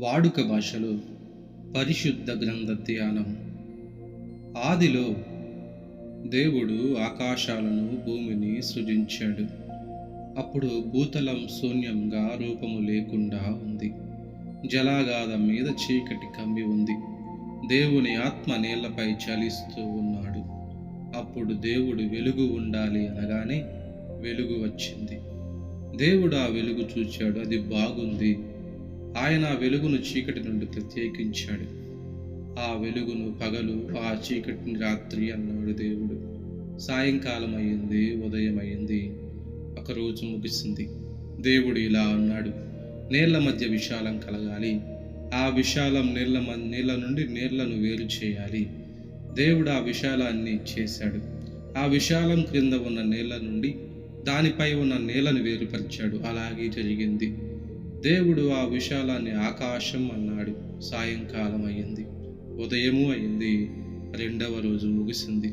వాడుక భాషలో పరిశుద్ధ గ్రంథ ధ్యానం. ఆదిలో దేవుడు ఆకాశాలను భూమిని సృజించాడు. అప్పుడు భూతలం శూన్యంగా రూపము లేకుండా ఉంది. జలాగాధం మీద చీకటి కమ్మి ఉంది. దేవుని ఆత్మ నీళ్ళపై చలిస్తూ ఉన్నాడు. అప్పుడు దేవుడు వెలుగు ఉండాలి అనగానే వెలుగు వచ్చింది. దేవుడు ఆ వెలుగు చూచాడు. అది బాగుంది. ఆయన వెలుగును చీకటి నుండి ప్రత్యేకించాడు. ఆ వెలుగును పగలు ఆ చీకటిని రాత్రి అన్నాడు దేవుడు. సాయంకాలం అయింది ఉదయం అయింది ఒకరోజు ముగిసింది. దేవుడు ఇలా అన్నాడు నీళ్ళ మధ్య విశాలం కలగాలి. ఆ విశాలం నీళ్ళ నీళ్ళ నుండి నీళ్ళను వేరు చేయాలి. దేవుడు ఆ విశాలాన్ని చేశాడు. ఆ విశాలం క్రింద ఉన్న నీళ్ళ నుండి దానిపై ఉన్న నేలను వేరుపరిచాడు. అలాగే జరిగింది. దేవుడు ఆ విశాలాన్ని ఆకాశం అన్నాడు. సాయంకాలం అయింది ఉదయము అయింది రెండవ రోజు ముగిసింది.